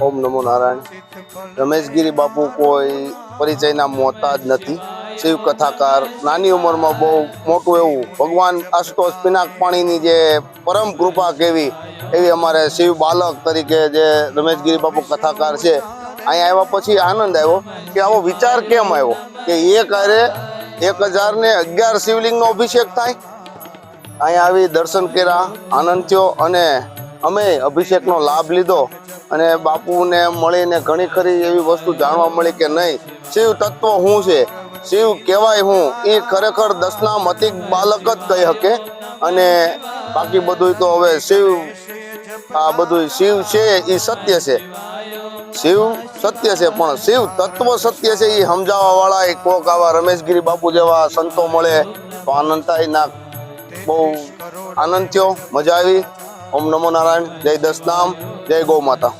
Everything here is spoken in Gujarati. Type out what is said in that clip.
ઓમ નમો નારાયણ. રમેશગીરી બાપુ કોઈ પરિચયના મોહતાજ નથી. શિવ કથાકાર. નાની ઉંમરમાં બહુ મોટું એવું ભગવાન આશુતોષ પિનાક પાણીની જે પરમ કૃપા કેવી, એવી અમારે શિવ બાલક તરીકે જે રમેશગીરી બાપુ કથાકાર છે, અહીંયા આવ્યા પછી આનંદ આવ્યો કે આવો વિચાર કેમ આવ્યો? કે એક અરે એક હજાર ને અગિયાર શિવલિંગનો અભિષેક થાય. અહીંયા આવી દર્શન કર્યા, આનંદ થયો અને અમે અભિષેકનો લાભ લીધો. અને બાપુને મળીને ઘણી ખરી એવી વસ્તુ જાણવા મળી કે નહીં? શિવ તત્વ શું છે? શિવ કહેવાય હું એ ખરેખર દસના મતિક બાલક જ કહી શકે. અને બાકી બધું તો હવે શિવ, આ બધું શિવ છે એ સત્ય છે. શિવ સત્ય છે, પણ શિવ તત્વ સત્ય છે એ સમજાવવા વાળા એ કોક આવા રમેશગીરી બાપુ જેવા સંતો મળે તો આનંદ થાય ના બહુ આનંદ થયો, મજા આવી. ઓમ નમો નારાયણ, જય દસનામ, જય ગૌ માતા.